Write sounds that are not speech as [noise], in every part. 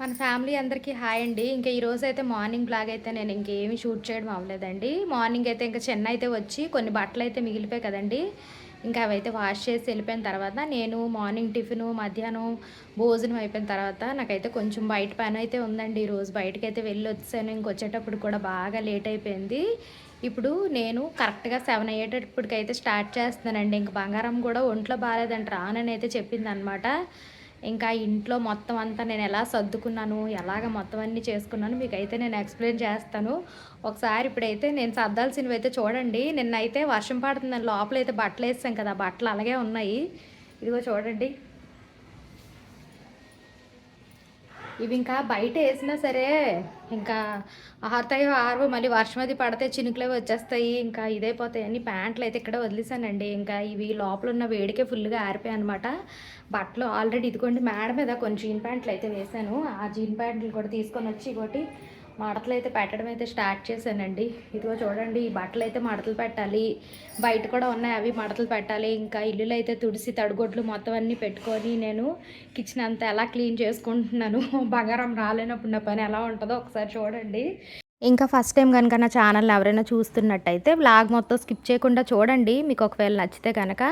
మన ఫ్యామిలీ అందరికీ హాయ్ అండి. ఇంకా ఈరోజు అయితే మార్నింగ్ బ్లాగ్ అయితే నేను ఇంకేమి షూట్ చేయడం అవ్వలేదండి. మార్నింగ్ అయితే ఇంకా చెన్నై అయితే వచ్చి కొన్ని బట్టలు అయితే మిగిలిపోయి కదండి. ఇంకా అవైతే వాష్ చేసి వెళ్ళిపోయిన తర్వాత నేను మార్నింగ్ టిఫిన్ మధ్యాహ్నం భోజనం అయిపోయిన తర్వాత నాకైతే కొంచెం బయట పని అయితే ఉందండి. ఈరోజు బయటకి అయితే వెళ్ళి వచ్చాను. ఇంకొచ్చేటప్పుడు కూడా బాగా లేట్ అయిపోయింది. ఇప్పుడు నేను కరెక్ట్గా సెవెన్ అయ్యేటప్పటికైతే స్టార్ట్ చేస్తున్నానండి. ఇంక బంగారం కూడా ఒంట్లో బాగాలేదంట. రానని అయితే చెప్పింది అనమాట ఇంకా ఇంట్లో మొత్తం అంతా నేను ఎలా సర్దుకున్నాను ఎలాగ మొత్తం అన్నీ చేసుకున్నాను మీకు అయితే నేను ఎక్స్ప్లెయిన్ చేస్తాను. ఒకసారి ఇప్పుడైతే నేను సర్దాల్సినవి అయితే చూడండి. నిన్నైతే వర్షం పడుతుందని లోపల అయితే బట్టలు వేసాం కదా బట్టలు అలాగే ఉన్నాయి. ఇదిగో చూడండి. ఇవి ఇంకా బయట వేసినా సరే ఇంకా ఆరుతాయో ఆరు మళ్ళీ వర్షం అది పడితే చినుకులే వచ్చేస్తాయి. ఇంకా ఇదైపోతాయి. అన్ని ప్యాంట్లు అయితే ఇక్కడ వదిలేసానండి. ఇంకా ఇవి లోపల ఉన్న వేడికే ఫుల్గా ఆరిపోయాయి అనమాట బట్టలు ఆల్రెడీ ఇదిగోండి మేడ మీద కొన్ని జీన్ ప్యాంట్లు అయితే వేసాను ఆ జీన్ ప్యాంట్లు కూడా తీసుకొని వచ్చి ఇంకోటి మడతలు అయితే పెట్టడం అయితే స్టార్ట్ చేశానండి. ఇదిగో చూడండి ఈ బట్టలు అయితే మడతలు పెట్టాలి. బయట కూడా ఉన్నాయి అవి మడతలు పెట్టాలి. ఇంకా ఇల్లులు అయితే తుడిసి తడిగొడ్లు మొత్తం అన్నీ పెట్టుకొని నేను కిచెన్ అంతా ఎలా క్లీన్ చేసుకుంటున్నాను [laughs] బంగారం రాలేనప్పుడు నా పని ఎలా ఉంటుందో ఒకసారి చూడండి. ఇంకా ఫస్ట్ టైం కనుక నా ఛానల్ ఎవరైనా చూస్తున్నట్టయితే బ్లాగ్ మొత్తం స్కిప్ చేయకుండా చూడండి. మీకు ఒకవేళ నచ్చితే కనుక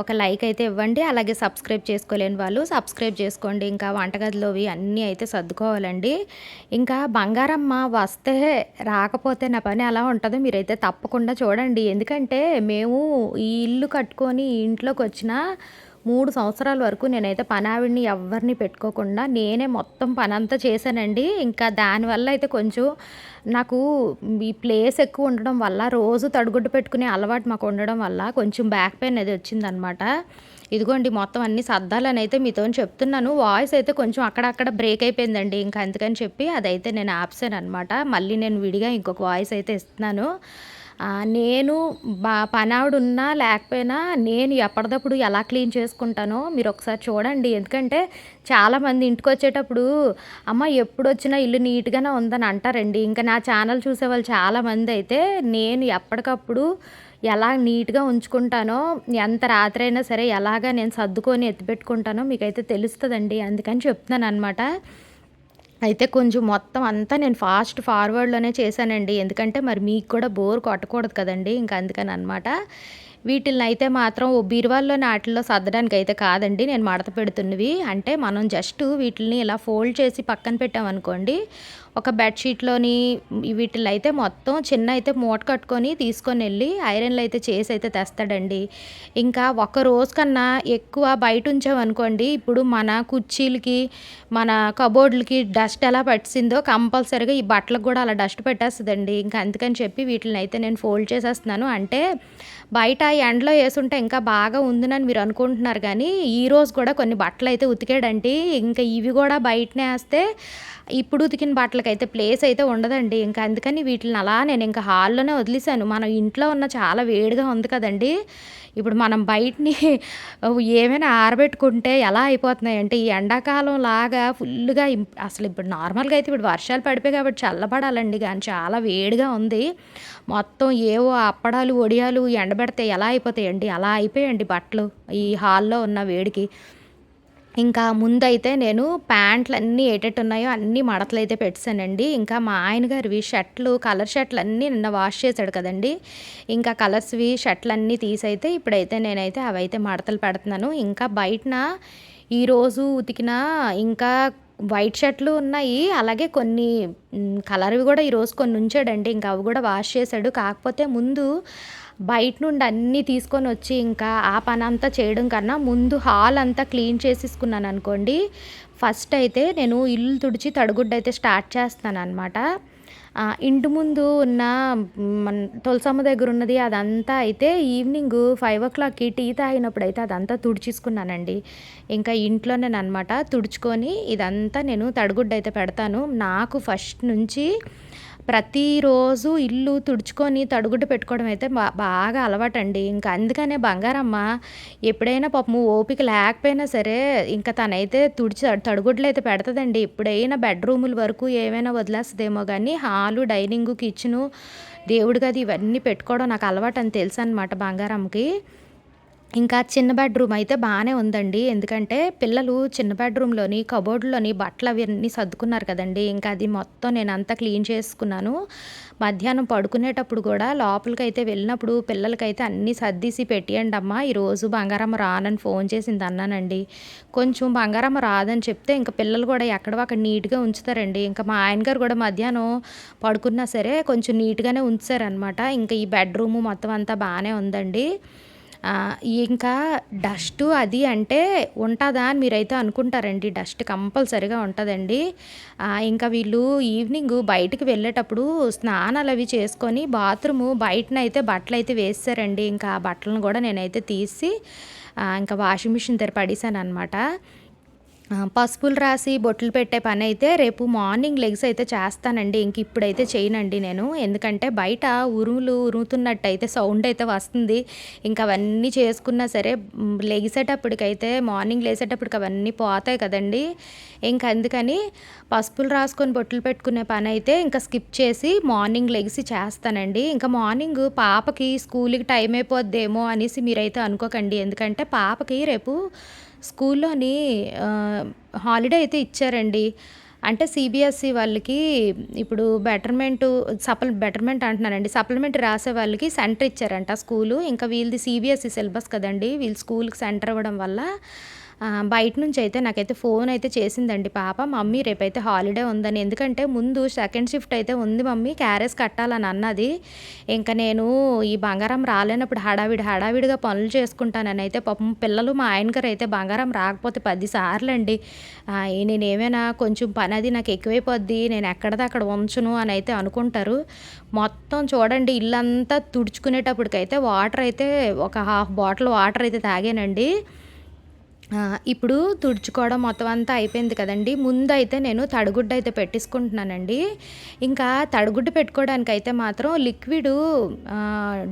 ఒక లైక్ అయితే ఇవ్వండి. అలాగే సబ్స్క్రైబ్ చేసుకోలేని వాళ్ళు సబ్స్క్రైబ్ చేసుకోండి. ఇంకా వంటగదిలోవి అన్నీ అయితే సర్దుకోవాలండి. ఇంకా బంగారమ్మ వస్తే రాకపోతే నా పని ఎలా ఉంటుందో. మీరైతే తప్పకుండా చూడండి. ఎందుకంటే మేము ఈ ఇల్లు కట్టుకొని ఇంట్లోకి వచ్చిన మూడు సంవత్సరాల వరకు నేనైతే పనావిడిని ఎవరిని పెట్టుకోకుండా నేనే మొత్తం పనంతా చేశానండి. ఇంకా దానివల్ల అయితే కొంచెం నాకు ఈ ప్లేస్ ఎక్కువ ఉండడం వల్ల రోజు తడుగుడ్డు పెట్టుకునే అలవాటు మాకు ఉండడం వల్ల కొంచెం బ్యాక్ పెయిన్ అది వచ్చిందనమాట. ఇదిగోండి మొత్తం అన్ని సర్దాలని అయితే మీతో చెప్తున్నాను. వాయిస్ అయితే కొంచెం అక్కడక్కడ బ్రేక్ అయిపోయిందండి. ఇంకా అందుకని చెప్పి అదైతే నేను ఆప్సాను అనమాట మళ్ళీ నేను విడిగా ఇంకొక వాయిస్ అయితే ఇస్తున్నాను. నేను బా పనావిడ ఉన్నా లేకపోయినా నేను ఎప్పటిదప్పుడు ఎలా క్లీన్ చేసుకుంటానో మీరు ఒకసారి చూడండి. ఎందుకంటే చాలామంది ఇంటికి వచ్చేటప్పుడు అమ్మ ఎప్పుడు వచ్చినా ఇల్లు నీట్గానే ఉందని అంటారండి. ఇంకా నా ఛానల్ చూసేవాళ్ళు చాలామంది అయితే నేను ఎప్పటికప్పుడు ఎలా నీట్గా ఉంచుకుంటానో ఎంత రాత్రి అయినా సరే ఎలాగా నేను సర్దుకొని ఎత్తిపెట్టుకుంటానో మీకైతే తెలుస్తుందండి. అందుకని చెప్తున్నాను అనమాట అయితే కొంచెం మొత్తం అంతా నేను ఫాస్ట్ ఫార్వర్డ్లోనే చేశానండి. ఎందుకంటే మరి మీకు కూడా బోర్ కొట్టకూడదు కదండి. ఇంకా అందుకని అనమాట వీటిని అయితే మాత్రం ఓ బీరువాల్లో నాటిల్లో సర్దడానికి అయితే కాదండి. నేను మడత పెడుతున్నవి. అంటే మనం జస్ట్ వీటిని ఇలా ఫోల్డ్ చేసి పక్కన పెట్టామనుకోండి ఒక బెడ్షీట్లోని వీటిలో అయితే మొత్తం చిన్న అయితే మూట కట్టుకొని తీసుకొని వెళ్ళి ఐరన్లు అయితే చేసి అయితే తెస్తాడండి. ఇంకా ఒక రోజు కన్నా ఎక్కువ బయట ఉంచామనుకోండి ఇప్పుడు మన కుర్చీలకి మన కబోర్డులకి డస్ట్ ఎలా పట్టిందో కంపల్సరీగా ఈ బట్టలకు కూడా అలా డస్ట్ పెట్టేస్తుందండి. ఇంకా అందుకని చెప్పి వీటిని అయితే నేను ఫోల్డ్ చేసేస్తున్నాను. అంటే బయట ఎండలో వేసుంటే ఇంకా బాగా ఉందని మీరు అనుకుంటున్నారు కానీ ఈ రోజు కూడా కొన్ని బట్టలు అయితే ఉతికాడండి. ఇంకా ఇవి కూడా బయటనే వేస్తే ఇప్పుడు ఉతికిన బట్టలు బట్టలకైతే ప్లేస్ అయితే ఉండదండి. ఇంకా అందుకని వీటిని అలా నేను ఇంకా హాల్లోనే వదిలేసాను మనం ఇంట్లో ఉన్న చాలా వేడిగా ఉంది కదండి. ఇప్పుడు మనం బయటని [laughs] ఏమైనా ఆరబెట్టుకుంటే ఎలా అయిపోతున్నాయి అంటే ఈ ఎండాకాలం లాగా ఫుల్గా అసలు ఇప్పుడు నార్మల్గా అయితే ఇప్పుడు వర్షాలు పడిపోయి కాబట్టి చల్లబడాలండి. కానీ చాలా వేడిగా ఉంది. మొత్తం ఏవో అప్పడాలు ఒడియాలు ఎండబెడితే ఎలా అయిపోతాయండి? అలా అయిపోయాయండి బట్టలు ఈ హాల్లో ఉన్న వేడికి. ఇంకా ముందైతే నేను ప్యాంట్లు అన్నీ ఏటెట్టు ఉన్నాయో అన్నీ మడతలు అయితే పెట్టానండి ఇంకా మా ఆయన గారివి షర్ట్లు కలర్ షర్ట్లు అన్నీ నిన్న వాష్ చేశాడు కదండి. ఇంకా కలర్స్వి షర్ట్లు అన్నీ తీసైతే ఇప్పుడైతే నేనైతే అవైతే మడతలు పెడుతున్నాను. ఇంకా బయటన ఈరోజు ఉతికిన ఇంకా వైట్ షర్ట్లు ఉన్నాయి. అలాగే కొన్ని కలర్వి కూడా ఈరోజు కొన్ని ఉంచాడండి ఇంకా అవి కూడా వాష్ చేశాడు. కాకపోతే ముందు బయట నుండి అన్నీ తీసుకొని వచ్చి ఇంకా ఆ పని అంతా చేయడం కన్నా ముందు హాల్ అంతా క్లీన్ చేసేసుకున్నాను అనుకోండి. ఫస్ట్ అయితే నేను ఇల్లు తుడిచి తడుగుడ్డ అయితే స్టార్ట్ చేస్తాను అనమాట ఇంటి ముందు ఉన్న మన తులసమ్మ దగ్గర ఉన్నది అదంతా అయితే ఈవినింగ్ ఫైవ్ ఓ క్లాక్కి టీ తాగినప్పుడు అయితే అదంతా తుడిచేసుకున్నానండి. ఇంకా ఇంట్లోనే అనమాట తుడుచుకొని ఇదంతా నేను తడుగుడ్డ అయితే పెడతాను. నాకు ఫస్ట్ నుంచి ప్రతిరోజు ఇల్లు తుడుచుకొని తడుగుడ్డ పెట్టుకోవడం అయితే బాగా అలవాటండి. ఇంకా అందుకనే బంగారమ్మ ఎప్పుడైనా పాపము ఓపిక లేకపోయినా సరే ఇంకా తనైతే తుడిచి తడుగుడ్లు అయితే పెడతదండి. ఎప్పుడైనా బెడ్రూముల వరకు ఏమైనా వదిలేస్తుందేమో కానీ హాలు డైనింగ్ కిచెను దేవుడి గది ఇవన్నీ పెట్టుకోవడం నాకు అలవాటు అని తెలుసు అనమాట బంగారమ్మకి. ఇంకా చిన్న బెడ్రూమ్ అయితే బాగానే ఉందండి. ఎందుకంటే పిల్లలు చిన్న బెడ్రూమ్లోని కబోర్డ్లోని బట్టలు అవన్నీ సర్దుకున్నారు కదండి. ఇంకా అది మొత్తం నేను అంతా క్లీన్ చేసుకున్నాను. మధ్యాహ్నం పడుకునేటప్పుడు కూడా లోపలికి అయితే వెళ్ళినప్పుడు పిల్లలకైతే అన్నీ సర్దిసి పెట్టియండి అమ్మ. ఈరోజు బంగారమ్మ రానని ఫోన్ చేసింది అన్నానండి. కొంచెం బంగారమ్మ రాదని చెప్తే ఇంకా పిల్లలు కూడా ఎక్కడో అక్కడ నీట్గా ఉంచుతారండి. ఇంకా మా ఆయన గారు కూడా మధ్యాహ్నం పడుకున్నా సరే కొంచెం నీట్గానే ఉంచారనమాట ఇంకా ఈ బెడ్రూము మొత్తం అంతా బాగానే ఉందండి. ఇంకా డస్ట్ అది అంటే ఉంటుందా అని మీరైతే అనుకుంటారండి. డస్ట్ కంపల్సరిగా ఉంటుందండి. ఇంకా వీళ్ళు ఈవినింగ్ బయటికి వెళ్ళేటప్పుడు స్నానాలు అవి చేసుకొని బాత్రూము బయటనైతే బట్టలు అయితే వేస్తారండి. ఇంకా ఆ బట్టలను కూడా నేనైతే తీసి ఇంకా వాషింగ్ మిషన్ దగ్గర పడేసాను అనమాట పసుపులు రాసి బొట్లు పెట్టే పని అయితే రేపు మార్నింగ్ లెగ్స్ అయితే చేస్తానండి. ఇంక ఇప్పుడైతే చేయనండి నేను. ఎందుకంటే బయట ఉరుములు ఉరుముతున్నట్టు అయితే సౌండ్ అయితే వస్తుంది. ఇంకా అవన్నీ చేసుకున్నా సరే లెగిసేటప్పటికైతే మార్నింగ్ లేసేటప్పటికి అవన్నీ పోతాయి కదండి. ఇంకా అందుకని పసుపులు రాసుకొని బొట్లు పెట్టుకునే పని అయితే ఇంకా స్కిప్ చేసి మార్నింగ్ లెగిసి చేస్తానండి. ఇంకా మార్నింగ్ పాపకి స్కూల్కి టైం అయిపోద్దేమో అనేసి మీరైతే అనుకోకండి. ఎందుకంటే పాపకి రేపు స్కూల్లోని హాలిడే అయితే ఇచ్చారండి. అంటే సిబిఎస్ఈ వాళ్ళకి ఇప్పుడు బెటర్మెంట్ సప్ల బెటర్మెంట్ అంటున్నారండి సప్లిమెంట్ రాసే వాళ్ళకి సెంటర్ ఇచ్చారంట స్కూలు. ఇంకా వీళ్ళది సిబిఎస్ఈ సిలబస్ కదండి. వీళ్ళు స్కూల్కి సెంటర్ ఇవ్వడం వల్ల బయట నుంచి అయితే నాకైతే ఫోన్ అయితే చేసిందండి పాప మమ్మీ రేపైతే హాలిడే ఉందని. ఎందుకంటే ముందు సెకండ్ షిఫ్ట్ అయితే ఉంది మమ్మీ క్యారేజ్ కట్టాలని అన్నది. ఇంకా నేను ఈ బంగారం రాలేనప్పుడు హడావిడి హడావిడిగా పనులు చేసుకుంటానని అయితే పాపం పిల్లలు మా ఆయన గారు అయితే బంగారం రాకపోతే పదిసార్లు అండి నేను ఏమైనా కొంచెం పని అది నాకు ఎక్కువైపోద్ది నేను ఎక్కడదక్కడ ఉంచును అని అయితే అనుకుంటారు. మొత్తం చూడండి ఇల్లంతా తుడుచుకునేటప్పటికైతే వాటర్ అయితే ఒక హాఫ్ బాటిల్ వాటర్ అయితే తాగానండి. ఇప్పుడు తుడుచుకోవడం మొత్తం అంతా అయిపోయింది కదండి. ముందు అయితే నేను తడిగుడ్డ అయితే పెట్టించుకుంటున్నానండి ఇంకా తడిగుడ్డ పెట్టుకోవడానికి అయితే మాత్రం లిక్విడ్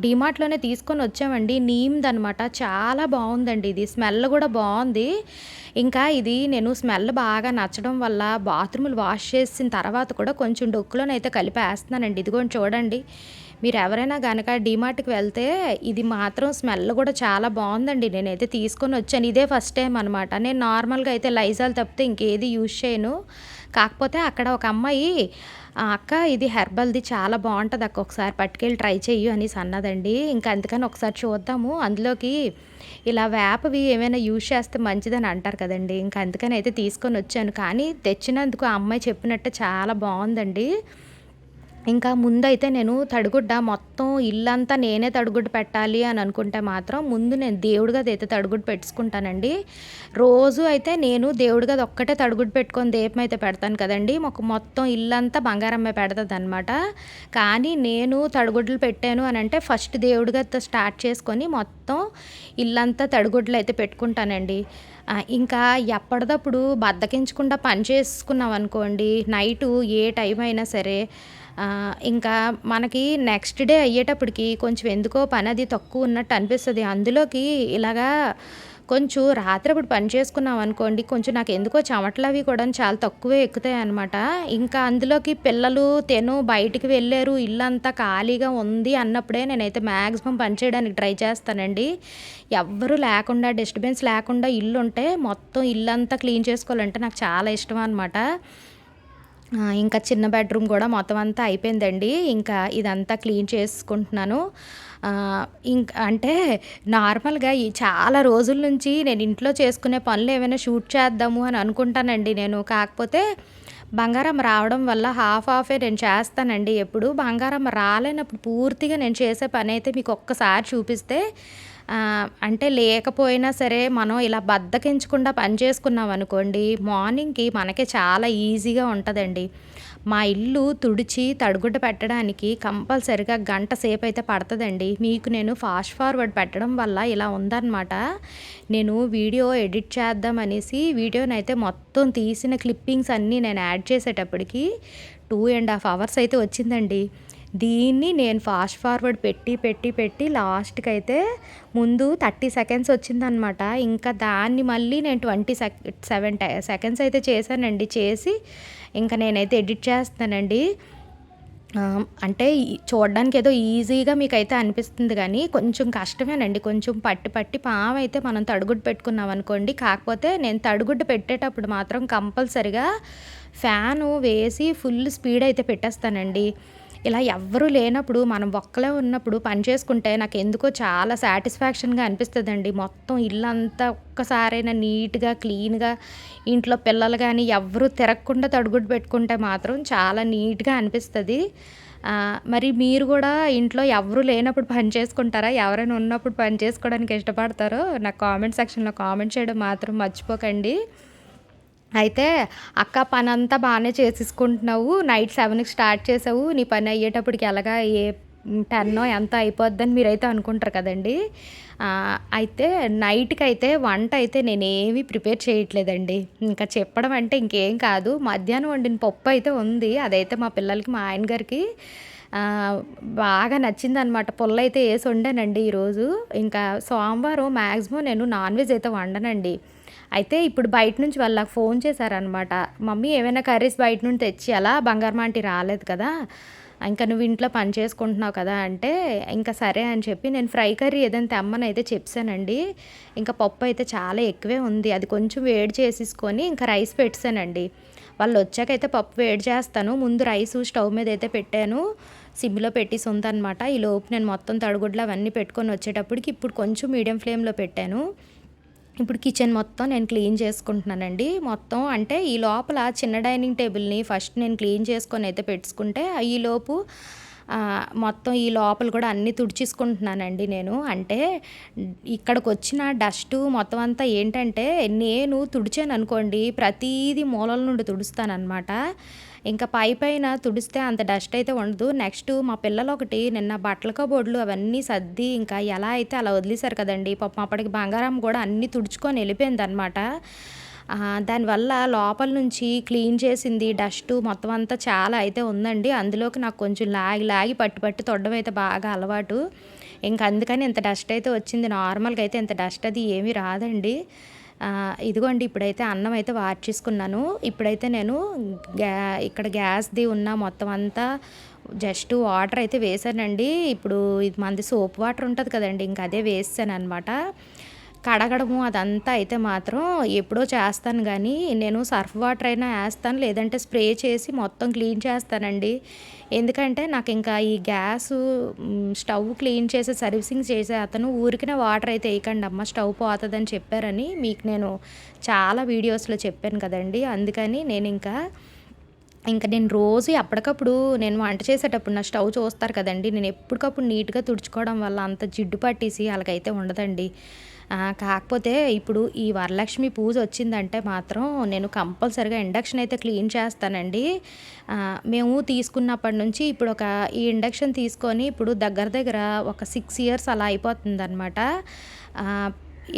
డిమార్ట్లోనే తీసుకొని వచ్చామండి. నీమ్దనమాట. చాలా బాగుందండి ఇది. స్మెల్ కూడా బాగుంది. ఇంకా ఇది నేను స్మెల్ బాగా నచ్చడం వల్ల బాత్రూములు వాష్ చేసిన తర్వాత కూడా కొంచెం డొక్కులోనైతే కలిపి వేస్తున్నానండి ఇదిగోండి చూడండి. మీరు ఎవరైనా కనుక డిమార్ట్కి వెళ్తే ఇది మాత్రం స్మెల్ కూడా చాలా బాగుందండి. నేనైతే తీసుకొని వచ్చాను. ఇదే ఫస్ట్ టైం అనమాట నేను నార్మల్గా అయితే లైజాల్ తప్పితే ఇంకేది యూజ్ చేయను. కాకపోతే అక్కడ ఒక అమ్మాయి అక్క ఇది హెర్బల్ది చాలా బాగుంటుంది అక్క ఒకసారి పట్టుకెళ్ళి ట్రై చెయ్యి అనేసి అన్నదండి. ఇంకా అందుకని ఒకసారి చూద్దాము. అందులోకి ఇలా వేపవి ఏమైనా యూజ్ చేస్తే మంచిదని అంటారు కదండి. ఇంకా అందుకని అయితే తీసుకొని వచ్చాను. కానీ తెచ్చినందుకు ఆ అమ్మాయి చెప్పినట్టే చాలా బాగుందండి. ఇంకా ముందైతే నేను తడిగుడ్డ మొత్తం ఇల్లంతా నేనే తడిగుడ్డ పెట్టాలి అని అనుకుంటే మాత్రం ముందు నేను దేవుడిగా అయితే తడిగుడ్డ పెట్టుకుంటానండి. రోజు అయితే నేను దేవుడిగా ఒక్కటే తడిగుడ్డ పెట్టుకొని దీపం అయితే పెడతాను కదండి. మాకు మొత్తం ఇల్లంతా బంగారమ్మే పెడుతుంది అనమాట కానీ నేను తడిగుడ్లు పెట్టాను అని అంటే ఫస్ట్ దేవుడిగా స్టార్ట్ చేసుకొని మొత్తం ఇల్లంతా తడిగుడ్లు అయితే పెట్టుకుంటానండి. ఇంకా ఎప్పటిదప్పుడు బద్దకించకుండా పని చేసుకున్నాం అనుకోండి నైటు ఏ టైం అయినా సరే ఇంకా మనకి నెక్స్ట్ డే అయ్యేటప్పటికి కొంచెం ఎందుకో పని అది తక్కువ ఉన్నట్టు అనిపిస్తుంది. అందులోకి ఇలాగా కొంచెం రాత్రి పని చేసుకున్నాం అనుకోండి కొంచెం నాకు ఎందుకో చెమటలు అవి కూడా చాలా తక్కువే ఎక్కుతాయి అనమాట ఇంకా అందులోకి పిల్లలు తెను బయటికి వెళ్ళారు ఇల్లు అంతా ఖాళీగా ఉంది అన్నప్పుడే నేనైతే మ్యాక్సిమం పని చేయడానికి ట్రై చేస్తానండి. ఎవ్వరు లేకుండా డిస్టర్బెన్స్ లేకుండా ఇల్లు ఉంటే మొత్తం ఇల్లు అంతా క్లీన్ చేసుకోవాలంటే నాకు చాలా ఇష్టం అనమాట ఇంకా చిన్న బెడ్రూమ్ కూడా మొత్తం అంతా అయిపోయిందండి. ఇంకా ఇదంతా క్లీన్ చేసుకుంటున్నాను. ఇంకా అంటే నార్మల్గా ఈ చాలా రోజుల నుంచి నేను ఇంట్లో చేసుకునే పనులు ఏమైనా షూట్ చేద్దాము అని అనుకుంటానండి నేను. కాకపోతే బంగారం రావడం వల్ల హాఫ్ హాఫే నేను చేస్తానండి. ఎప్పుడు బంగారం రాలేనప్పుడు పూర్తిగా నేను చేసే పని అయితే మీకు ఒక్కసారి చూపిస్తే అంటే లేకపోయినా సరే మనం ఇలా బద్దకించకుండా పని చేసుకున్నాం అనుకోండి మార్నింగ్కి మనకే చాలా ఈజీగా ఉంటుందండి. మా ఇల్లు తుడిచి తడుగుడ్డ పెట్టడానికి కంపల్సరిగా గంట సేపు అయితే పడుతుందండి. మీకు నేను ఫాస్ట్ ఫార్వర్డ్ పెట్టడం వల్ల ఇలా ఉందన్నమాట. నేను వీడియో ఎడిట్ చేద్దామనేసి వీడియోని అయితే మొత్తం తీసిన క్లిప్పింగ్స్ అన్నీ నేను యాడ్ చేసేటప్పటికి టూ అండ్ హాఫ్ అవర్స్ అయితే వచ్చిందండి. దీన్ని నేను ఫాస్ట్ ఫార్వర్డ్ పెట్టి పెట్టి పెట్టి లాస్ట్కి అయితే ముందు థర్టీ సెకండ్స్ వచ్చిందనమాట ఇంకా దాన్ని మళ్ళీ నేను ట్వంటీ సెక్ సెవెన్ సెకండ్స్ అయితే చేశానండి. చేసి ఇంకా నేనైతే ఎడిట్ చేస్తానండి. అంటే చూడడానికి ఏదో ఈజీగా మీకైతే అనిపిస్తుంది కానీ కొంచెం కష్టమేనండి. కొంచెం పట్టి పట్టి పాము అయితే మనం తడుగుడ్డు పెట్టుకున్నాం అనుకోండి. కాకపోతే నేను తడుగుడ్డు పెట్టేటప్పుడు మాత్రం కంపల్సరిగా ఫ్యాను వేసి ఫుల్ స్పీడ్ అయితే పెట్టేస్తానండి. ఇలా ఎవ్వరూ లేనప్పుడు మనం ఒక్కలే ఉన్నప్పుడు పని చేసుకుంటే నాకు ఎందుకో చాలా సాటిస్ఫాక్షన్గా అనిపిస్తుందండి. మొత్తం ఇల్లంతా ఒక్కసారైనా నీట్గా క్లీన్గా ఇంట్లో పిల్లలు కానీ ఎవరు తిరగకుండా తడుగుడు పెట్టుకుంటే మాత్రం చాలా నీట్గా అనిపిస్తుంది. మరి మీరు కూడా ఇంట్లో ఎవరు లేనప్పుడు పని చేసుకుంటారా? ఎవరైనా ఉన్నప్పుడు పని చేసుకోవడానికి ఇష్టపడతారో నాకు కామెంట్ సెక్షన్లో కామెంట్ చేయడం మాత్రం మర్చిపోకండి. అయితే అక్క పని అంతా బాగానే చేసేసుకుంటున్నావు. నైట్ సెవెన్కి స్టార్ట్ చేసావు. నీ పని అయ్యేటప్పటికి ఎలాగా ఏ టెన్నో ఎంత అయిపోద్దని మీరైతే అనుకుంటారు కదండి. అయితే నైట్కి అయితే వంట అయితే నేనేమీ ప్రిపేర్ చేయట్లేదండి. ఇంకా చెప్పడం అంటే ఇంకేం కాదు. మధ్యాహ్నం వండిన పప్పు అయితే ఉంది. అదైతే మా పిల్లలకి మా ఆయన గారికి బాగా నచ్చిందనమాట పుల్ల అయితే వేసి వండానండి ఈరోజు. ఇంకా సోమవారం మ్యాక్సిమం నేను నాన్ వెజ్ అయితే వండనండి. అయితే ఇప్పుడు బయట నుంచి వాళ్ళకి ఫోన్ చేశారనమాట మమ్మీ ఏమైనా కర్రీస్ బయట నుండి తెచ్చియాలా? బంగారం ఆంటీ రాలేదు కదా ఇంకా నువ్వు ఇంట్లో పని చేసుకుంటున్నావు కదా అంటే ఇంకా సరే అని చెప్పి నేను ఫ్రై కర్రీ ఏదైనా తెమ్మని అయితే చెప్పానండి. ఇంకా పప్పు అయితే చాలా ఎక్కువే ఉంది అది కొంచెం వేడి చేసేసుకొని ఇంకా రైస్ పెట్టానండి. వాళ్ళు వచ్చాకైతే పప్పు వేడి చేస్తాను ముందు రైస్ స్టవ్ మీద అయితే పెట్టాను సిమ్లో పెట్టేసి ఉందన్నమాట. ఈ లోపు నేను మొత్తం తడుగుడ్లు అవన్నీ పెట్టుకొని వచ్చేటప్పటికి ఇప్పుడు కొంచెం మీడియం ఫ్లేమ్లో పెట్టాను. ఇప్పుడు కిచెన్ మొత్తం నేను క్లీన్ చేసుకుంటున్నానండి. మొత్తం అంటే ఈ లోపల చిన్న డైనింగ్ టేబుల్ని ఫస్ట్ నేను క్లీన్ చేసుకొని అయితే పెట్టుకుంటే ఈ లోపు మొత్తం ఈ లోపల కూడా అన్నీ తుడిచేసుకుంటున్నానండి నేను. అంటే ఇక్కడికి వచ్చిన డస్ట్ మొత్తం అంతా ఏంటంటే నేను తుడిచాను అనుకోండి ప్రతీది మూలల నుండి తుడుస్తానమాట ఇంకా పై పైన తుడిస్తే అంత డస్ట్ అయితే ఉండదు. నెక్స్ట్ మా పిల్లలు ఒకటి నిన్న బట్టల కబోర్డులు అవన్నీ సర్ది ఇంకా ఎలా అయితే అలా వదిలేశారు కదండి. పాపం అప్పటికి బంగారం కూడా అన్నీ తుడుచుకొని వెళ్ళిపోయింది అనమాట దానివల్ల లోపల నుంచి క్లీన్ చేసింది డస్ట్ మొత్తం అంతా చాలా అయితే ఉందండి. అందులోకి నాకు కొంచెం లాగి లాగి పట్టి పట్టి తొడడం అయితే బాగా అలవాటు. ఇంకా అందుకని ఇంత డస్ట్ అయితే వచ్చింది. నార్మల్గా అయితే ఇంత డస్ట్ అది ఏమీ రాదండి. ఇదిగోండి ఇప్పుడైతే అన్నం అయితే వార్చేసుకున్నాను. ఇప్పుడైతే నేను గ్యా ఇక్కడ గ్యాస్ది ఉన్న మొత్తం అంతా జస్ట్ వాటర్ అయితే వేసానండి. ఇప్పుడు ఇది మనది సోప్ వాటర్ ఉంటుంది కదండి ఇంకా అదే వేసాను అనమాట కడగడము అదంతా అయితే మాత్రం ఎప్పుడో చేస్తాను కానీ నేను సర్ఫ్ వాటర్ అయినా వేస్తాను లేదంటే స్ప్రే చేసి మొత్తం క్లీన్ చేస్తానండి. ఎందుకంటే నాకు ఇంకా ఈ గ్యాస్ స్టవ్ క్లీన్ చేసే సర్వీసింగ్ చేసే అతను ఊరికినే వాటర్ అయితే వేయకండి అమ్మ స్టవ్ పోతుందని చెప్పారని మీకు నేను చాలా వీడియోస్లో చెప్పాను కదండి. అందుకని నేను ఇంకా ఇంకా నేను రోజు ఎప్పటికప్పుడు నేను వంట చేసేటప్పుడు నా స్టవ్ చూస్తారు కదండి. నేను ఎప్పటికప్పుడు నీట్గా తుడుచుకోవడం వల్ల అంత జిడ్డు పట్టేసి అలాగైతే ఉండదండి. కాకపోతే ఇప్పుడు ఈ వరలక్ష్మి పూజ వచ్చిందంటే మాత్రం నేను కంపల్సరిగా ఇండక్షన్ అయితే క్లీన్ చేస్తానండి. మేము తీసుకున్నప్పటి నుంచి ఇప్పుడు ఒక ఈ ఇండక్షన్ తీసుకొని ఇప్పుడు దగ్గర దగ్గర ఒక సిక్స్ ఇయర్స్ అలా అయిపోతుంది అనమాట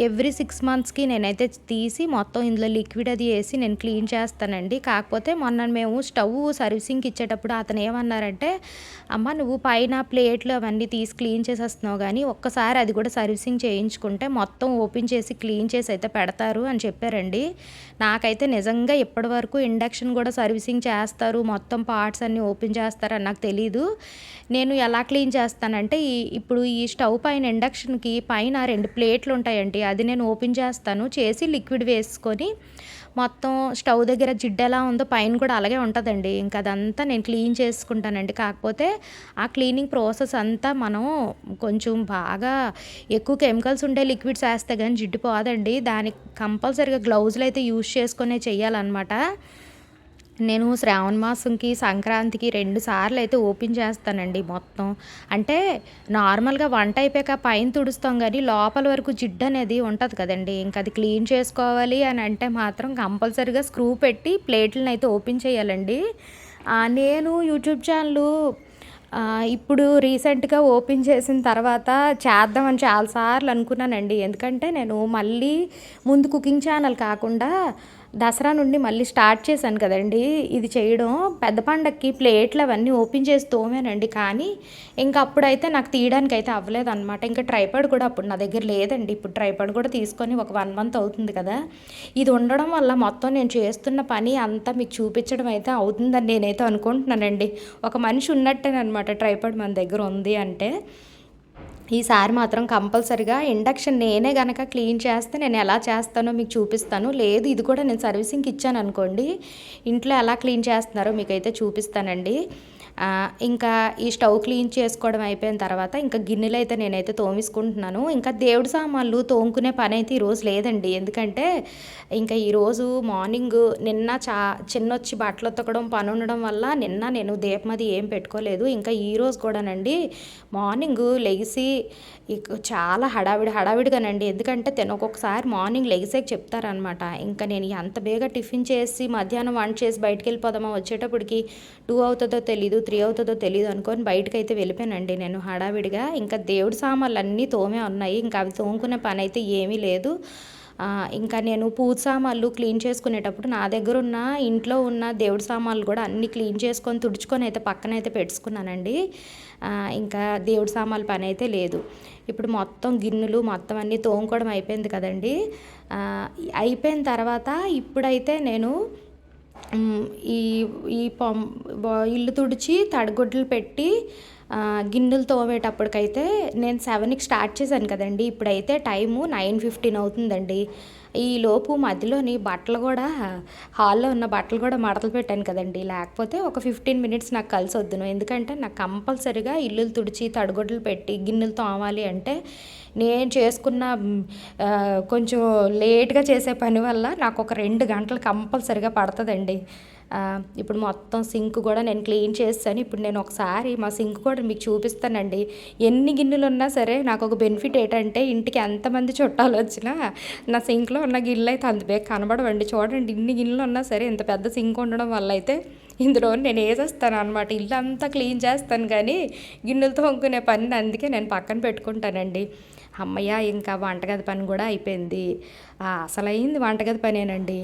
ఎవ్రీ సిక్స్ మంత్స్కి నేనైతే తీసి మొత్తం ఇందులో లిక్విడ్ అది వేసి నేను క్లీన్ చేస్తానండి. కాకపోతే మొన్న మేము స్టవ్ సర్వీసింగ్కి ఇచ్చేటప్పుడు అతను ఏమన్నారంటే అమ్మ నువ్వు పైన ప్లేట్లు అవన్నీ తీసి క్లీన్ చేసేస్తున్నావు కానీ ఒక్కసారి అది కూడా సర్వీసింగ్ చేయించుకుంటే మొత్తం ఓపెన్ చేసి క్లీన్ చేసి అయితే పెడతారు అని చెప్పారండి. నాకైతే నిజంగా ఇప్పటి వరకు ఇండక్షన్ కూడా సర్వీసింగ్ చేస్తారు మొత్తం పార్ట్స్ అన్నీ ఓపెన్ చేస్తారని నాకు తెలీదు. నేను ఎలా క్లీన్ చేస్తానంటే ఈ ఇప్పుడు ఈ స్టవ్ పైన ఇండక్షన్కి పైన రెండు ప్లేట్లు ఉంటాయండి అది నేను ఓపెన్ చేస్తాను. చేసి లిక్విడ్ వేసుకొని మొత్తం స్టవ్ దగ్గర జిడ్డు ఎలా ఉందో పైన కూడా అలాగే ఉంటుందండి. ఇంకా అదంతా నేను క్లీన్ చేసుకుంటానండి. కాకపోతే ఆ క్లీనింగ్ ప్రాసెస్ అంతా మనం కొంచెం బాగా ఎక్కువ కెమికల్స్ ఉండే లిక్విడ్స్ వేస్తే కానీ జిడ్డు పోదండి. దానికి కంపల్సరీగా గ్లౌజులు అయితే యూజ్ చేసుకునే చేయాలన్నమాట నేను శ్రావణ మాసంకి సంక్రాంతికి రెండు సార్లు అయితే ఓపెన్ చేస్తానండి మొత్తం. అంటే నార్మల్గా వంట అయిపోయాక పైన తుడుస్తాం కానీ లోపల వరకు జిడ్డు అనేది ఉంటుంది కదండి. ఇంకా అది క్లీన్ చేసుకోవాలి అని అంటే మాత్రం కంపల్సరీగా స్క్రూ పెట్టి ప్లేట్లను అయితే ఓపెన్ చేయాలండి. నేను యూట్యూబ్ ఛానల్ ఇప్పుడు రీసెంట్గా ఓపెన్ చేసిన తర్వాత చేద్దామని చాలాసార్లు అనుకున్నానండి. ఎందుకంటే నేను మళ్ళీ ముందు కుకింగ్ ఛానల్ కాకుండా దసరా నుండి మళ్ళీ స్టార్ట్ చేశాను కదండి ఇది చేయడం. పెద్ద పండక్కి ప్లేట్లు అవన్నీ ఓపెన్ చేసి తోమానండి. కానీ ఇంకా అప్పుడైతే నాకు తీయడానికి అయితే అవ్వలేదు అనమాట ఇంకా ట్రైపాడ్ కూడా అప్పుడు నా దగ్గర లేదండి. ఇప్పుడు ట్రైపాడ్ కూడా తీసుకొని ఒక వన్ మంత్ అవుతుంది కదా. ఇది ఉండడం వల్ల మొత్తం నేను చేస్తున్న పని అంతా మీకు చూపించడం అయితే అవుతుందని నేనైతే అనుకుంటున్నానండి. ఒక మనిషి ఉన్నట్టేనమాట ట్రైపాడ్ మన దగ్గర ఉంది అంటే. ఈసారి మాత్రం కంపల్సరిగా ఇండక్షన్ నేనే గనక క్లీన్ చేస్తే నేను ఎలా చేస్తానో మీకు చూపిస్తాను. లేదు ఇది కూడా నేను సర్వీసింగ్కి ఇచ్చాను అనుకోండి. ఇంట్లో ఎలా క్లీన్ చేస్తున్నారో మీకైతే చూపిస్తానండి. ఇంకా ఈ స్టవ్ క్లీన్ చేసుకోవడం అయిపోయిన తర్వాత ఇంకా గిన్నెలు అయితే నేనైతే తోమిసుకుంటున్నాను. ఇంకా దేవుడి సామాన్లు తోముకునే పని అయితే ఈరోజు లేదండి. ఎందుకంటే ఇంకా ఈరోజు మార్నింగ్ నిన్న చా చిన్నొచ్చి బట్టలు ఉతకడం పని ఉండడం వల్ల నిన్న నేను దీపమది ఏం పెట్టుకోలేదు. ఇంకా ఈరోజు కూడానండి మార్నింగ్ లెగిసి చాలా హడావిడి హడావిడిగానండి. ఎందుకంటే తిన ఒక్కొక్కసారి మార్నింగ్ లెగిసేకి చెప్తారనమాట ఇంకా నేను ఎంత బేగా టిఫిన్ చేసి మధ్యాహ్నం వంట చేసి బయటకు వెళ్ళిపోదామా వచ్చేటప్పటికి టూ అవుతుందో తెలీదు. త్రీ అవుతుందో తెలియదు అనుకొని బయటకు అయితే వెళ్ళిపోయానండి నేను హడావిడిగా. ఇంకా దేవుడి సామాన్లు అన్నీ తోమే ఉన్నాయి. ఇంకా అవి తోముకునే పని అయితే ఏమీ లేదు. ఇంకా నేను పూజ సామాన్లు క్లీన్ చేసుకునేటప్పుడు నా దగ్గర ఉన్న ఇంట్లో ఉన్న దేవుడి సామాన్లు కూడా అన్నీ క్లీన్ చేసుకొని తుడుచుకొని అయితే పక్కన అయితే పెట్టుకున్నానండి ఇంకా దేవుడి సామాన్లు పని అయితే లేదు. ఇప్పుడు మొత్తం గిన్నెలు మొత్తం అన్నీ తోముకోవడం అయిపోయింది కదండి. అయిపోయిన తర్వాత ఇప్పుడైతే నేను ఈ ఈ పం ఇల్లు తుడిచి తడిగుడ్లు పెట్టి గిన్నెలు తోమేటప్పటికైతే నేను సెవెన్కి స్టార్ట్ చేశాను కదండి. ఇప్పుడైతే టైము నైన్ ఫిఫ్టీన్ అవుతుందండి. ఈ లోపు మధ్యలోని బట్టలు కూడా హాల్లో ఉన్న బట్టలు కూడా మడతలు పెట్టాను కదండి. లేకపోతే ఒక ఫిఫ్టీన్ మినిట్స్ నాకు కలిసి వద్దును ఎందుకంటే నాకు కంపల్సరిగా ఇల్లులు తుడిచి తడిగుడ్లు పెట్టి గిన్నెలు తోమాలి అంటే నేను చేసుకున్న కొంచెం లేట్గా చేసే పని వల్ల నాకు ఒక రెండు గంటలు కంపల్సరిగా పడుతుందండి. ఇప్పుడు మొత్తం సింక్ కూడా నేను క్లీన్ చేస్తాను. ఇప్పుడు నేను ఒకసారి మా సింక్ కూడా మీకు చూపిస్తానండి. ఎన్ని గిన్నెలు ఉన్నా సరే నాకు ఒక బెనిఫిట్ ఏంటంటే ఇంటికి ఎంతమంది చుట్టాలు వచ్చినా నా సింక్లో ఉన్న గిన్నెలు అయితే అంత బేగ కనబడవండి. చూడండి ఇన్ని గిన్నెలు ఉన్నా సరే ఇంత పెద్ద సింక్ ఉండడం వల్ల అయితే ఇందులో నేను వేసేస్తాను అనమాట ఇల్లు అంతా క్లీన్ చేస్తాను కానీ గిన్నెలతో వంకునే పని అందుకే నేను పక్కన పెట్టుకుంటానండి. అమ్మయ్య ఇంకా వంటగది పని కూడా అయిపోయింది. అసలైంది వంటగది పనేనండి.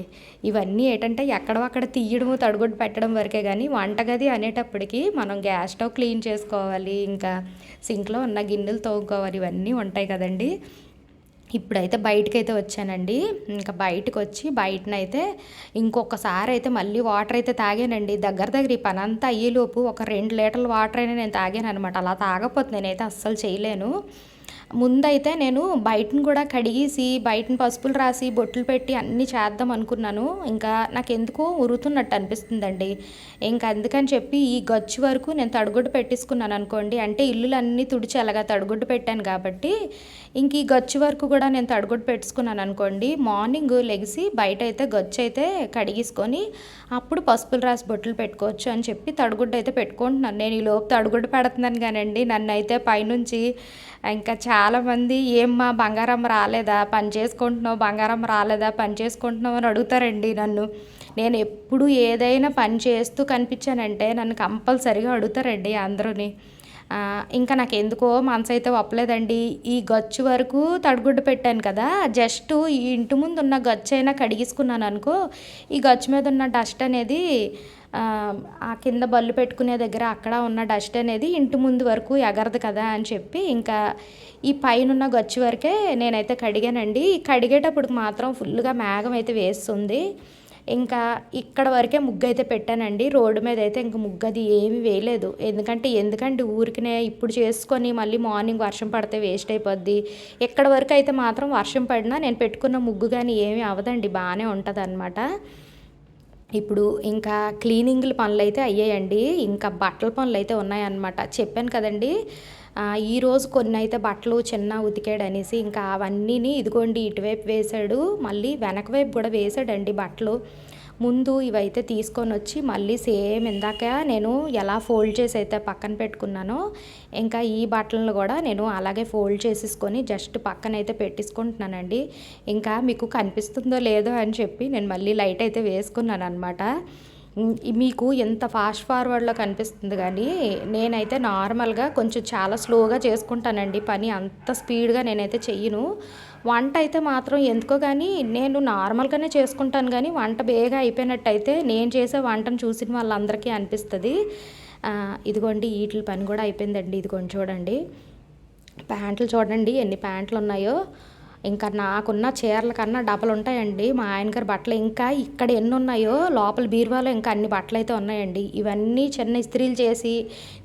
ఇవన్నీ ఏంటంటే ఎక్కడక్కడ తీయడము తడుగొడ్డు పెట్టడం వరకే కానీ వంటగది అనేటప్పటికి మనం గ్యాస్ స్టవ్ క్లీన్ చేసుకోవాలి ఇంకా సింక్లో ఉన్న గిన్నెలు తోముకోవాలి ఇవన్నీ ఉంటాయి కదండి. ఇప్పుడైతే బయటకైతే వచ్చానండి. ఇంకా బయటకు వచ్చి బయటనైతే ఇంకొకసారి అయితే మళ్ళీ వాటర్ అయితే తాగానండి. దగ్గర దగ్గర ఈ పని అంతా అయ్యేలోపు ఒక రెండు లీటర్ల వాటర్ అయినా నేను తాగాను అనమాట అలా తాగకపోతే నేనైతే అస్సలు చేయలేను. ముందైతే నేను బయటను కూడా కడిగేసి బయటను పసుపులు రాసి బొట్లు పెట్టి అన్నీ చేద్దాం అనుకున్నాను. ఇంకా నాకు ఎందుకో ఉరుతున్నట్టు అనిపిస్తుందండి. ఇంకా అందుకని చెప్పి ఈ గచ్చు వరకు నేను తడుగుడ్డు పెట్టేసుకున్నాను అనుకోండి. అంటే ఇల్లులన్నీ తుడిచి అలాగా తడుగుడ్డు పెట్టాను కాబట్టి ఇంక ఈ గచ్చు వరకు కూడా నేను తడుగుడ్డు పెట్టుకున్నాను అనుకోండి. మార్నింగ్ లెగిసి బయట అయితే గచ్చు అయితే కడిగేసుకొని అప్పుడు పసుపులు రాసి బొట్లు పెట్టుకోవచ్చు అని చెప్పి తడుగుడ్డు అయితే పెట్టుకుంటున్నాను. నేను ఈ లోపు తడుగుడ్డు పెడుతున్నాను కానండి. నన్ను అయితే పైనుంచి ఇంకా చాలామంది ఏమ్మా బంగారం రాలేదా? పని చేసుకుంటున్నావు బంగారం రాలేదా? పని చేసుకుంటున్నావు అని అడుగుతారండి నన్ను. నేను ఎప్పుడు ఏదైనా పని చేస్తూ కనిపించానంటే నన్ను కంపల్సరిగా అడుగుతారండి అందరూని. ఇంకా నాకు ఎందుకో మనసు అయితే ఒప్పలేదండి. ఈ గచ్చు వరకు తడిగుడ్డు పెట్టాను కదా జస్ట్ ఈ ఇంటి ముందు ఉన్న గచ్చు అయినా కడిగిసుకున్నాను అనుకో ఈ గచ్చు మీద ఉన్న డస్ట్ అనేది ఆ కింద బళ్ళు పెట్టుకునే దగ్గర అక్కడ ఉన్న డస్ట్ అనేది ఇంటి ముందు వరకు ఎగరదు కదా అని చెప్పి ఇంకా ఈ పైన గచ్చు వరకే నేనైతే కడిగానండి. కడిగేటప్పుడు మాత్రం ఫుల్గా మేఘం అయితే వేస్తుంది. ఇంకా ఇక్కడ వరకే ముగ్గు అయితే పెట్టానండి. రోడ్డు మీద అయితే ఇంక ముగ్గు అది ఏమీ వేయలేదు. ఎందుకంటే ఎందుకంటే ఊరికినే ఇప్పుడు చేసుకొని మళ్ళీ మార్నింగ్ వర్షం పడితే వేస్ట్ అయిపోద్ది. ఎక్కడ వరకు అయితే మాత్రం వర్షం పడినా నేను పెట్టుకున్న ముగ్గు కానీ ఏమీ అవదండి బాగానే ఉంటుంది అనమాట ఇప్పుడు ఇంకా క్లీనింగ్ల పనులు అయితే అయ్యాయండి. ఇంకా బట్టల పనులు అయితే ఉన్నాయన్నమాట. చెప్పాను కదండి ఈరోజు కొన్ని అయితే బట్టలు చిన్న ఉతికాడు అనేసి ఇంకా అవన్నీని ఇదిగోండి ఇటువైపు వేశాడు. మళ్ళీ వెనక వైపు కూడా వేసాడండి బట్టలు. ముందు ఇవైతే తీసుకొని వచ్చి మళ్ళీ సేమ్ ఇందాక నేను ఎలా ఫోల్డ్ చేసి అయితే పక్కన పెట్టుకున్నానో ఇంకా ఈ బట్టలను కూడా నేను అలాగే ఫోల్డ్ చేసేసుకొని జస్ట్ పక్కన అయితే పెట్టేసుకుంటున్నానండి. ఇంకా మీకు కనిపిస్తుందో లేదో అని చెప్పి నేను మళ్ళీ లైట్ అయితే వేసుకున్నాను అనమాట మీకు ఎంత ఫాస్ట్ ఫార్వర్డ్లో కనిపిస్తుంది కానీ నేనైతే నార్మల్గా కొంచెం చాలా స్లోగా చేసుకుంటానండి. పని అంత స్పీడ్గా నేనైతే చెయ్యను. వంట అయితే మాత్రం ఎందుకో కానీ నేను నార్మల్గానే చేసుకుంటాను కానీ వంట బేగా అయిపోయినట్టయితే నేను చేసే వంటను చూసిన వాళ్ళందరికీ అనిపిస్తుంది. ఇదిగోండి వీటి పని కూడా అయిపోయిందండి. ఇదిగోండి చూడండి. ప్యాంట్లు చూడండి ఎన్ని ప్యాంట్లు ఉన్నాయో ఇంకా నాకున్న చీరల కన్నా డబల్ ఉంటాయండి. మా ఆయన గారి బట్టలు ఇంకా ఇక్కడ ఎన్ని ఉన్నాయో లోపల బీరువాలో ఇంకా అన్ని బట్టలు అయితే ఉన్నాయండి. ఇవన్నీ చిన్న ఇస్త్రీలు చేసి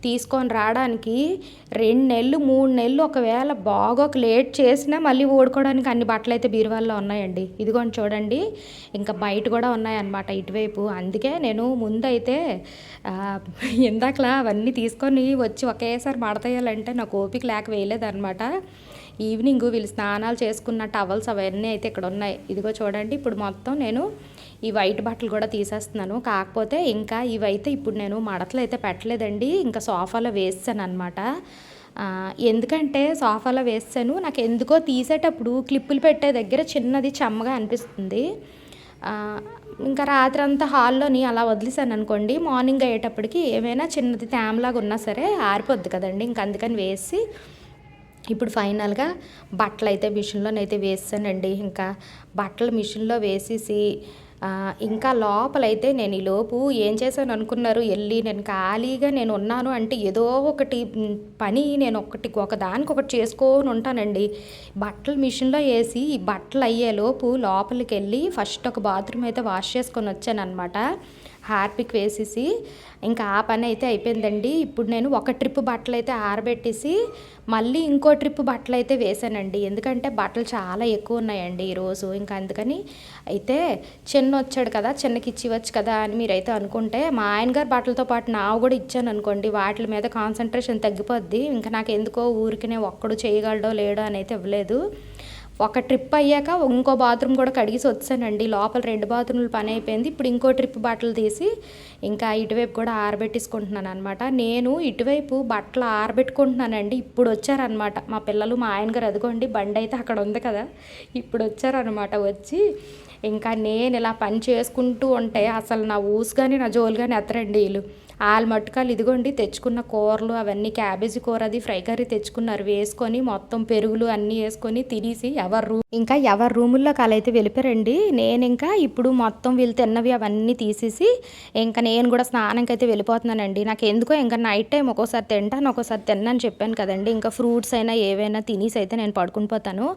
తీసుకొని రావడానికి రెండు నెలలు మూడు నెలలు ఒకవేళ బాగా ఒక లేట్ చేసినా మళ్ళీ ఓడుకోవడానికి అన్ని బట్టలు అయితే బీరువాల్లో ఉన్నాయండి. ఇదిగోండి చూడండి. ఇంకా బయట కూడా ఉన్నాయన్నమాట ఇటువైపు. అందుకే నేను ముందైతే ఇందాకలా అవన్నీ తీసుకొని వచ్చి ఒకేసారి మడతేయాలంటే నాకు ఓపిక లేక వేయలేదన్నమాట. ఈవినింగ్ వీళ్ళు స్నానాలు చేసుకున్న టవల్స్ అవన్నీ అయితే ఇక్కడ ఉన్నాయి. ఇదిగో చూడండి ఇప్పుడు మొత్తం నేను ఈ వైట్ బట్టలు కూడా తీసేస్తున్నాను. కాకపోతే ఇంకా ఇవైతే ఇప్పుడు నేను మడతలు అయితే పెట్టలేదండి. ఇంకా సోఫాలో వేసాను అనమాట ఎందుకంటే సోఫాలో వేసాను నాకు ఎందుకో తీసేటప్పుడు క్లిప్పులు పెట్టే దగ్గర చిన్నది చెమ్మగా అనిపిస్తుంది. ఇంకా రాత్రి అంతా హాల్లోని అలా వదిలేసాను అనుకోండి. మార్నింగ్ అయ్యేటప్పటికి ఏమైనా చిన్నది తేమలాగా ఉన్నా సరే ఆరిపోద్ది కదండి. ఇంక అందుకని వేసి ఇప్పుడు ఫైనల్గా బట్టలు అయితే మిషన్లోనైతే వేసానండి ఇంకా బట్టలు మిషన్లో వేసేసి ఇంకా లోపలైతే నేను ఈ లోపు ఏం చేశాను అనుకున్నారు? వెళ్ళి నేను ఖాళీగా నేను ఉన్నాను అంటే ఏదో ఒకటి పని నేను ఒకటి ఒకదానికి ఒకటి చేసుకొని ఉంటానండి. బట్టలు మిషన్లో వేసి ఈ బట్టలు అయ్యే లోపు లోపలికి వెళ్ళి ఫస్ట్ ఒక బాత్రూమ్ అయితే వాష్ చేసుకొని వచ్చాను అనమాట హార్పిక్ వేసేసి ఇంకా ఆ పని అయితే అయిపోయిందండి. ఇప్పుడు నేను ఒక ట్రిప్ బట్టలు అయితే ఆరబెట్టేసి మళ్ళీ ఇంకో ట్రిప్ బట్టలు అయితే వేసానండి. ఎందుకంటే బట్టలు చాలా ఎక్కువ ఉన్నాయండి ఈరోజు ఇంకా అందుకని అయితే చిన్న వచ్చాడు కదా చిన్నకి ఇచ్చి ఇవ్వచ్చు కదా అని మీరైతే అనుకుంటే మా ఆయన గారు బట్టలతో పాటు నావు కూడా ఇచ్చాను అనుకోండి. వాటి మీద కాన్సన్ట్రేషన్ తగ్గిపోద్ది. ఇంకా నాకు ఎందుకో ఊరికనే ఒక్కడు చేయగలడో లేడో అని అయితే ఇవ్వలేదు. ఒక ట్రిప్ అయ్యాక ఇంకో బాత్రూమ్ కూడా కడిగేసి వచ్చానండి. లోపల రెండు బాత్రూమ్లు పని అయిపోయింది. ఇప్పుడు ఇంకో ట్రిప్ బట్టలు తీసి ఇంకా ఇటువైపు కూడా ఆరబెట్టేసుకుంటున్నాను అనమాట నేను ఇటువైపు బట్టలు ఆరబెట్టుకుంటున్నానండి. ఇప్పుడు వచ్చారనమాట మా పిల్లలు మా ఆయన గారు అదిగోండి బండి అయితే అక్కడ ఉంది కదా. ఇప్పుడు వచ్చారనమాట వచ్చి ఇంకా నేను ఇలా పని చేసుకుంటూ ఉంటే అసలు నా ఊసు కానీ నా జోలు కానీ ఎత్తరండి వీళ్ళు. వాళ్ళ మట్టుకాలు ఇదిగోండి తెచ్చుకున్న కూరలు అవన్నీ క్యాబేజీ కూర అది ఫ్రై కర్రీ తెచ్చుకున్నారు. వేసుకొని మొత్తం పెరుగులు అన్నీ వేసుకొని తినేసి ఎవరు రూమ్ ఇంకా ఎవరి రూముల్లోకి అలా అయితే వెళ్ళిపోయారండి. నేను ఇంకా ఇప్పుడు మొత్తం వీళ్ళు తిన్నవి అవన్నీ తీసేసి ఇంకా నేను కూడా స్నానంకి అయితే వెళ్ళిపోతున్నానండి. నాకు ఎందుకో ఇంకా నైట్ టైం ఒక్కోసారి తింటాను ఒక్కోసారి తిన్నాను చెప్పాను కదండి. ఇంకా ఫ్రూట్స్ అయినా ఏవైనా తినేసి అయితే నేను పడుకుని పోతాను.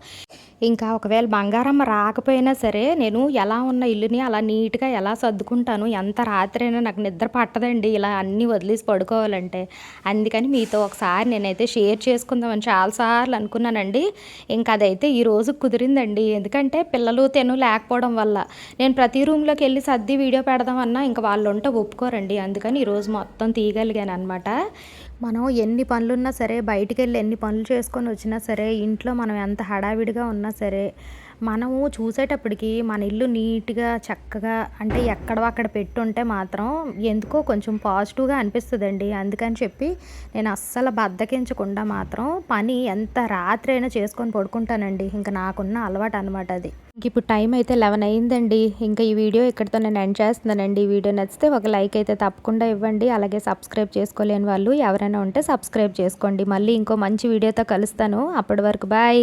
ఇంకా ఒకవేళ బంగారమ్మ రాకపోయినా సరే నేను ఎలా ఉన్న ఇల్లుని అలా నీట్గా ఎలా సర్దుకుంటాను? ఎంత రాత్రి అయినా నాకు నిద్ర పట్టదండి. ఇలా అన్నీ వదిలేసి పడుకోవాలంటే. అందుకని మీతో ఒకసారి నేనైతే షేర్ చేసుకుందామని చాలాసార్లు అనుకున్నానండి. ఇంకా అదైతే ఈ రోజు కుదిరిందండి. ఎందుకంటే పిల్లలు తెను లేకపోవడం వల్ల. నేను ప్రతి రూమ్లోకి వెళ్ళి సర్ది వీడియో పెడదామన్నా ఇంకా వాళ్ళు ఉంటే ఒప్పుకోరండి. అందుకని ఈరోజు మొత్తం తీయగలిగాను అనమాట మనం ఎన్ని పనులున్నా సరే బయటికి వెళ్ళి ఎన్ని పనులు చేసుకొని వచ్చినా సరే ఇంట్లో మనం ఎంత హడావిడిగా ఉన్నా సరే మనము చూసేటప్పటికి మన ఇల్లు నీట్గా చక్కగా అంటే ఎక్కడో అక్కడ పెట్టుంటే మాత్రం ఎందుకో కొంచెం పాజిటివ్గా అనిపిస్తుందండి. అందుకని చెప్పి నేను అస్సలు బద్దకించకుండా మాత్రం పని ఎంత రాత్రి అయినా చేసుకొని పడుకుంటానండి. ఇంకా నాకున్న అలవాటు అనమాట అది. ఇంక ఇప్పుడు టైం అయితే లెవెన్ అయిందండి. ఇంకా ఈ వీడియో ఇక్కడితో నేను ఎండ్ చేస్తున్నానండి. ఈ వీడియో నచ్చితే ఒక లైక్ అయితే తప్పకుండా ఇవ్వండి. అలాగే సబ్స్క్రైబ్ చేసుకోలేని వాళ్ళు ఎవరైనా ఉంటే సబ్స్క్రైబ్ చేసుకోండి. మళ్ళీ ఇంకో మంచి వీడియోతో కలుస్తాను. అప్పటి వరకు బాయ్.